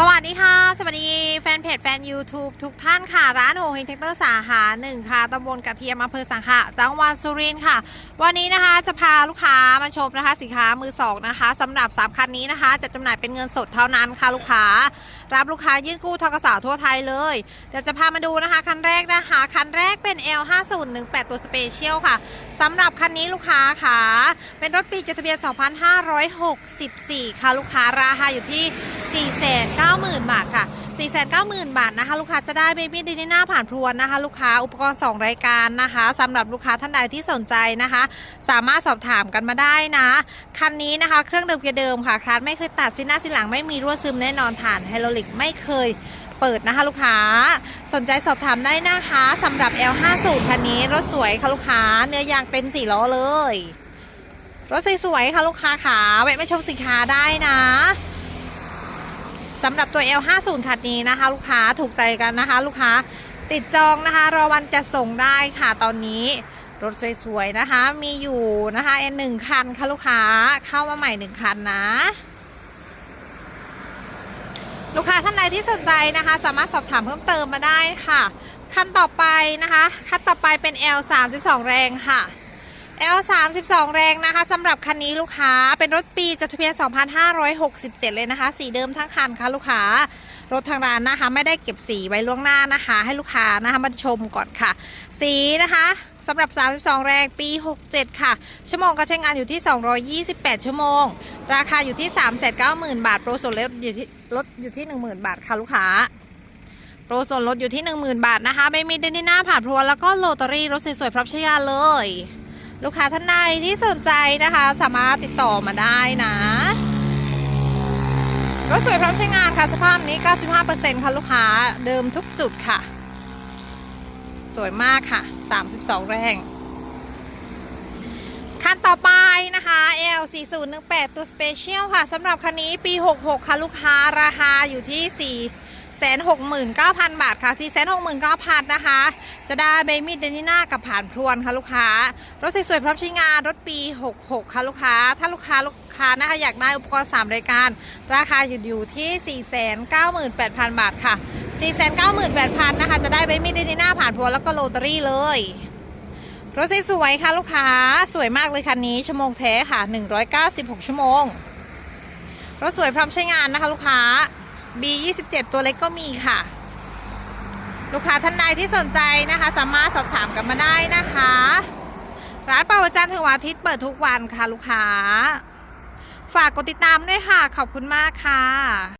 สวัสดีค่ะ สวัสดีแฟนเพจแฟน YouTube ทุกท่านค่ะ ร้านโฮเฮงเทคเตอร์สาขาหนึ่งค่ะตำบลกระเทียมอำเภอสังขะจังหวัดสุรินทร์ค่ะ วันนี้นะคะจะพาลูกค้ามาชมนะคะสินค้ามือสองนะคะสำหรับ 3 คันนี้นะคะ จะจำหน่ายเป็นเงินสดเท่านั้นค่ะลูกค้า รับลูกค้ายื่นกู้ทกสทั่วไทยเลย เดี๋ยวจะพามาดูนะคะคันแรกนะคะ คันแรกเป็น L5018 ตัวสเปเชียลค่ะสำหรับคันนี้ลูกค้าค่ะ เป็นรถปีจดทะเบียน 2564 ค่ะลูกค้าราคาอยู่ที่490,000 บาทค่ะ 490,000 บาทนะคะ ลูกค้าจะได้เบบี้ดีน่าผ่านพรวนนะคะ ลูกค้าอุปกรณ์ 2 รายการนะคะสำหรับลูกค้าท่านใดที่สนใจนะคะ สามารถสอบถามกันมาได้นะ คันนี้นะคะเครื่องเดิมเกียร์เดิมค่ะคลาสไม่เคยตัดซินหน้าซินหลังไม่มีรั่วซึมแน่นอนฐานไฮโดรลิกไม่เคยเปิดนะคะลูกค้าสนใจสอบถามได้นะคะสำหรับ L50 คันนี้รถสวยค่ะลูกค้าเนื้อยางเต็มสี่ล้อเลย รถสวยๆค่ะลูกค้าขาแวะมาชมสินค้าได้นะ สำหรับตัว L50 คันนี้นะคะ ลูกค้าถูกใจกันนะคะ ลูกค้าติดจองนะคะ รอวันจะส่งได้ค่ะตอนนี้รถสวยๆนะคะ มีอยู่นะคะเอ็นหนึ่งคันค่ะลูกค้าเข้ามาใหม่หนึ่งคันนะ ลูกค้าท่านใดที่สนใจนะคะ สามารถสอบถามเพิ่มเติมมาได้ค่ะ คันต่อไปนะคะ คันต่อไปเป็น L32 แรงค่ะ L32 แรงนะคะสำหรับคันนี้ลูกค้าเป็นรถปีจดทะเบียน 2567 เลยนะคะ สีเดิมทั้งคันค่ะลูกค้ารถทางร้านนะคะ ไม่ได้เก็บสีไว้ล่วงหน้านะคะ ให้ลูกค้านะคะมาชมก่อนค่ะ สีนะคะสำหรับ 32 แรงปี 67 ค่ะ ชั่วโมงการใช้งานอยู่ที่ 228 ชั่วโมง ราคาอยู่ที่ 390,000 บาท โปรส่วนลดอยู่ที่ลดอยู่ที่ 10,000 บาทค่ะลูกค้าโปรส่วนลดอยู่ที่ 10,000 บาทนะคะไม่มีเดนนิน่าผ่านพรวนแล้วก็โลตารี่รถสวยๆพร้อมใช้งานเลย ลูกค้าท่านใดที่สนใจนะคะ สามารถติดต่อมาได้นะรถสวยพร้อมใช้งานค่ะ สภาพนี้ 95%ค่ะลูกค้าเดิมทุกจุดค่ะ สวยมากค่ะ 32 แรงคันต่อไปนะคะ L4018 ตัว Special ค่ะสำหรับคันนี้ปี 66 ค่ะ ลูกค้าราคาอยู่ที่ 469,000 บาทค่ะ 469,000 นะคะ จะได้เบมี่เดนิน่ากับผ่านพรวนค่ะลูกค้า รถสวยๆพร้อมใช้งาน รถปี 66 ค่ะลูกค้า ถ้าลูกค้าลูกค้านะคะอยากได้อุปกรณ์ 3 รายการ ราคาอยู่อยู่ที่ 498,000 บาทค่ะ 498,000 นะคะ จะได้เบมี่เดนิน่าผ่านพรวนแล้วก็โรตารี่เลยรถสวยๆค่ะลูกค้า สวยมากเลยคันนี้ชั่วโมงแท้ค่ะ 196 ชั่วโมงรถสวยพร้อมใช้งานนะคะลูกค้า B27 ตัวเล็กก็มีค่ะ ลูกค้าท่านใดที่สนใจนะคะ สามารถสอบถามกันมาได้นะคะ ร้านเปิดวันจันทร์ถึงวันอาทิตย์เปิดทุกวันค่ะลูกค้า ฝากกดติดตามด้วยค่ะ ขอบคุณมากค่ะ